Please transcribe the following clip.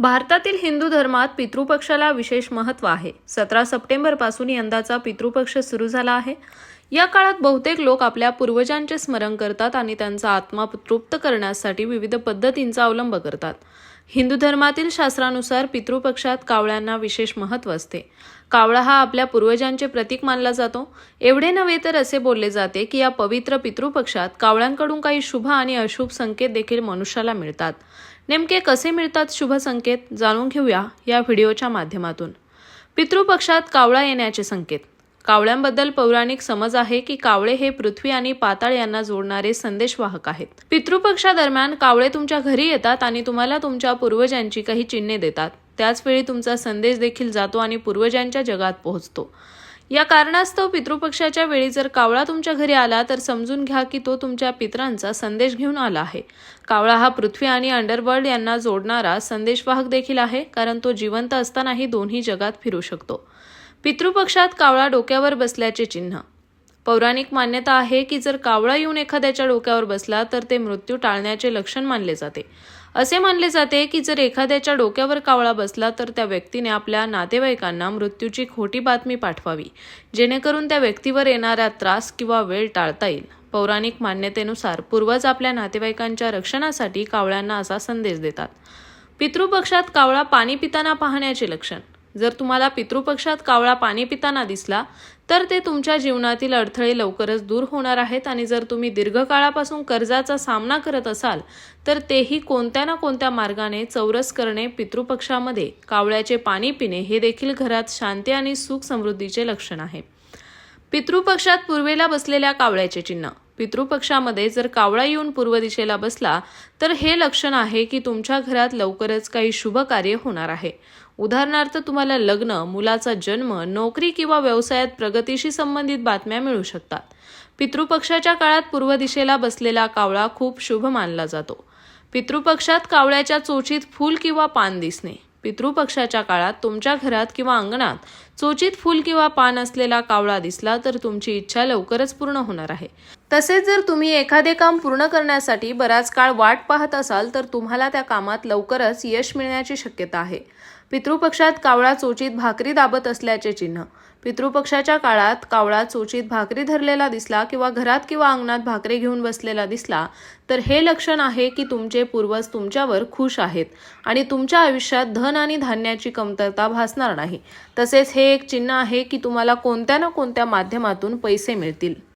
भारतातील हिंदू धर्मात पितृपक्षाला विशेष महत्त्व आहे. सतरा सप्टेंबरपासून यंदाचा पितृपक्ष सुरू झाला आहे. या काळात बहुतेक लोक आपल्या पूर्वजांचे स्मरण करतात आणि त्यांचा आत्मा तृप्त करण्यासाठी विविध पद्धतींचा अवलंब करतात. हिंदू धर्मातील शास्त्रानुसार पितृपक्षात कावळ्यांना विशेष महत्त्व असते. कावळा हा आपल्या पूर्वजांचे प्रतीक मानला जातो. एवढे नव्हे तर असे बोलले जाते की या पवित्र पितृपक्षात कावळ्यांकडून काही शुभ आणि अशुभ संकेत देखील मनुष्याला मिळतात. नेमके कसे मिळतात शुभ संकेत जाणून घेऊया या व्हिडिओच्या माध्यमातून. पितृपक्षात कावळा येण्याचे संकेत. कावळ्यांबद्दल पौराणिक समज आहे की कावळे हे पृथ्वी आणि पाताळ यांना जोडणारे संदेशवाहक आहेत. पितृपक्षादरम्यान कावळे तुमच्या घरी येतात आणि तुम्हाला तुमच्या पूर्वजांची काही चिन्हे देतात. त्याचवेळी तुमचा संदेश देखील जातो आणि पूर्वजांच्या जगात पोहोचतो. या कारणास्तव पितृपक्षाच्या वेळी जर कावळा तुमच्या घरी आला तर समजून घ्या की तो तुमच्या पितरांचा संदेश घेऊन आला आहे. कावळा हा पृथ्वी आणि अंडरवर्ल्ड यांना जोडणारा संदेशवाहक देखील आहे कारण तो जिवंत असतानाही दोन्ही जगात फिरू शकतो. पितृपक्षात कावळा डोक्यावर बसल्याचे चिन्ह. पौराणिक मान्यता आहे की जर कावळा येऊन एखाद्याच्या डोक्यावर बसला तर ते मृत्यू टाळण्याचे लक्षण मानले जाते. असे मानले जाते की जर एखाद्याच्या डोक्यावर कावळा बसला तर त्या व्यक्तीने आपल्या नातेवाईकांना मृत्यूची खोटी बातमी पाठवावी जेणेकरून त्या व्यक्तीवर येणारा त्रास किंवा वेळ टाळता येईल. पौराणिक मान्यतेनुसार पूर्वज आपल्या नातेवाईकांच्या रक्षणासाठी कावळ्यांना असा संदेश देतात. पितृपक्षात कावळा पाणी पिताना पाहण्याचे लक्षण. जर तुम्हाला पितृपक्षात कावळा पाणी पिताना दिसला तर ते तुमच्या जीवनातील अडथळे लवकरच दूर होणार आहेत आणि जर तुम्ही दीर्घकाळापासून कर्जाचा सामना करत असाल तर तेही कोणत्या ना कोणत्या मार्गाने चौरस करणे पितृपक्षामध्ये. कावळ्याचे पाणी पिणे हे देखील घरात शांती आणि सुख समृद्धीचे लक्षण आहे. पितृपक्षात पूर्वेला बसलेल्या कावळ्याचे चिन्ह. पितृपक्षामध्ये जर कावळा येऊन पूर्व दिशेला बसला तर हे लक्षण आहे की तुमच्या घरात लवकरच काही शुभ कार्य होणार आहे. उदाहरणार्थ तुम्हाला लग्न मुलाचा जन्म नोकरी किंवा व्यवसायात प्रगतीशी संबंधित बातम्या मिळू शकतात. पितृपक्षाच्या काळात पूर्व दिशेला बसलेला कावळा खूप शुभ मानला जातो. पितृपक्षात कावळ्याच्या चोचीत फूल किंवा पान दिसणे. पितृपक्षाच्या काळात तुमच्या घरात किंवा अंगणात चोचित फूल किंवा पान असलेला कावळा दिसला तर तुमची इच्छा लवकरच पूर्ण होणार आहे. तसेच जर तुम्ही एखादे काम पूर्ण करण्यासाठी बराच काळ वाट पाहत असाल तर तुम्हाला त्या कामात लवकरच यश मिळण्याची शक्यता आहे. पितृपक्षात कावळा चोचीत भाकरी दाबत असल्याचे चिन्ह. पितृपक्षाच्या काळात कावळा चोचीत भाकरी धरलेला दिसला किंवा घरात किंवा अंगणात भाकरी घेऊन बसलेला दिसला तर हे लक्षण आहे की तुमचे पूर्वज तुमच्यावर खुश आहेत आणि तुमच्या आयुष्यात धन आणि धान्याची कमतरता भासणार नाही. तसेच हे एक चिन्ह आहे की तुम्हाला कोणत्या ना कोणत्या माध्यमातून पैसे मिळतील.